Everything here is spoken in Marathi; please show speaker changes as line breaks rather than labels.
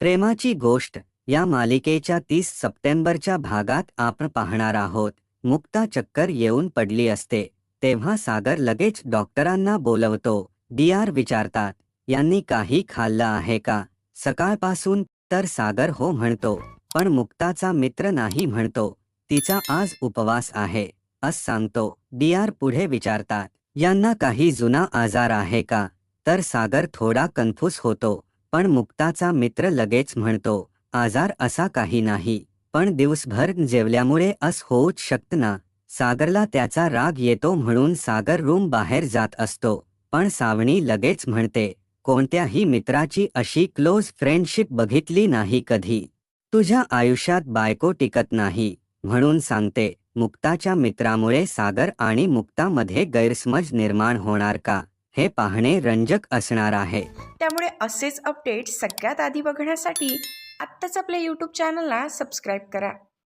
प्रेमाची गोष्ट या मालिकेच्या तीस सप्टेंबरच्या भागात आपण पाहणार आहोत. मुक्ता चक्कर येऊन पडली असते. तेव्हा सागर लगेच डॉक्टरांना बोलवतो. डीआर विचारतात यांनी काही खाल्लं आहे का? सकाळपासून तर सागर हो म्हणतो पण मुक्ताचा मित्र नाही म्हणतो. तिचा आज उपवास आहे. अस सांगतो. डी आर पुढे विचारतात यांना काही जुना आजार आहे का? तर सागर थोडा कन्फ्यूज होतो. पण मुक्ताचा मित्र लगेच म्हणतो आजार असा काही नाही पण दिवसभर जेवल्यामुळे अस होऊच शकत ना. सागरला त्याचा राग येतो म्हणून सागर रूम बाहेर जात असतो पण सावणी लगेच म्हणते कोणत्याही मित्राची अशी क्लोज फ्रेंडशिप बघितली नाही कधी. तुझ्या आयुष्यात बायको टिकत नाही म्हणून सांगते मुक्ताच्या मित्रामुळे सागर आणि मुक्तामध्ये गैरसमज निर्माण होणार का? हे पाहणे रंजक असणार आहे.
त्यामुळे असेच अपडेट सगळ्यात आधी बघण्यासाठी आत्ताच आपल्या यूट्यूब चॅनलला सबस्क्राईब करा.